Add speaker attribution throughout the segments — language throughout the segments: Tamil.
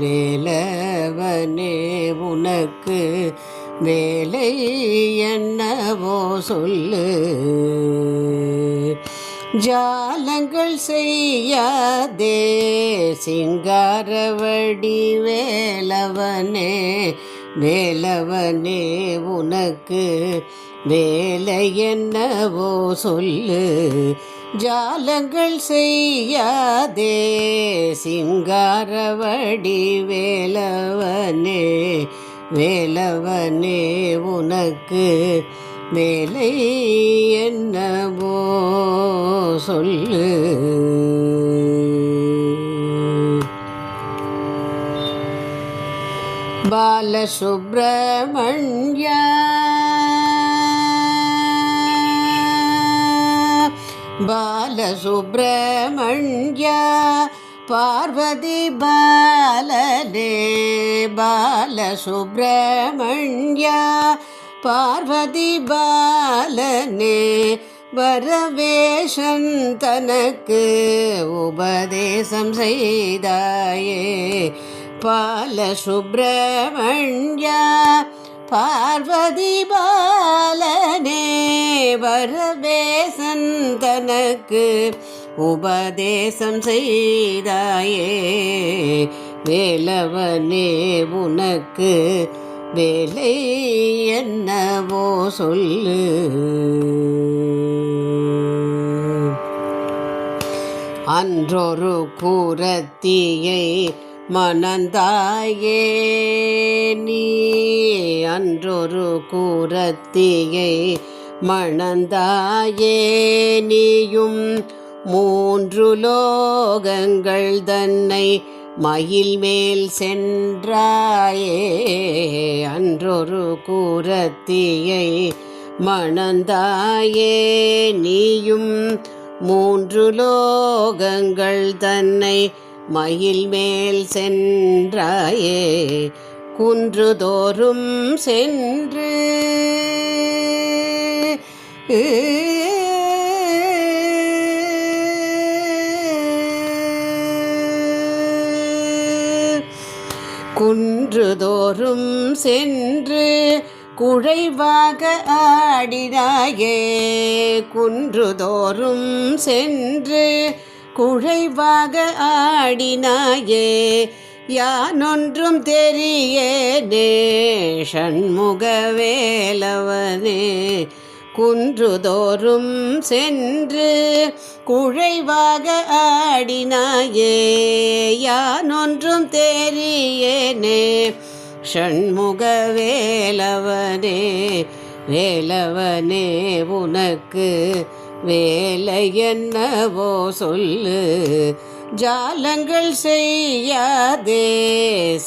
Speaker 1: வேலவனே உனக்கு வேலை என்னவோ சொல்லு. ஜாலங்கள் செய்யாதே சிங்காரவடி வேலவனே வேலவனே உனக்கு வேலை என்னவோ சொல்லு. ஜாலங்கள் செய்யாதே சிங்காரவடி வேலவனே வேலவனே உனக்கு வேலை என்னவோ சொல்லு. பாலசுப்ரமணியா பாலசுப்ரமணியா பார்வதி பாலனே பாலசுப்ரமணியா பார்வதி பாலனே வரவேஷன் தனக்கு உபதேசம் செய்தாயே. பாலசுப்ரமணியா பார்வதி பாலனே வரவேசன் தனக்கு உபதேசம் செய்தாயே. வேலவனே உனக்கு வேலை என்னவோ சொல்லு. அன்றொரு கூரத்தியை மணந்தாயே நீ. அன்றொரு கூரத்தியை மணந்தாயே நீயும் மூன்று லோகங்கள் தன்னை மயில் மேல் சென்றாயே. அன்றொரு கூரத்தியை மணந்தாயே நீயும் மூன்று லோகங்கள் தன்னை மயில் மேல் சென்றாயே. குன்றுதோறும் சென்று குன்றுதோறும் சென்று குழைவாக ஆடினாயே குன்றுதோறும் சென்று குழைவாக ஆடினாயே யானொன்றும் தெரியேனே ஷண்முக வேலவனே குன்றுதோறும் சென்று குழைவாக ஆடினாயே யானொன்றும் தெரியேனே. ஷண்முக வேலவனே வேலவனே உனக்கு வேலை என்னவோ சொல்லு. ஜாலங்கள் செய்யாதே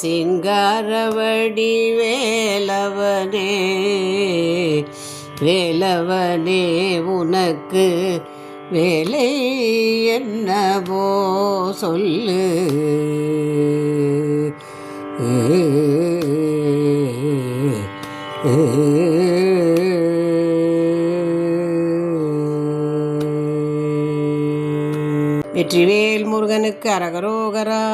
Speaker 1: சிங்காரவடி வேலவனே வேலவனே உனக்கு வேலை என்னவோ சொல்லு. வெற்றிவேல் முருகனுக்கு அரகரோகரா.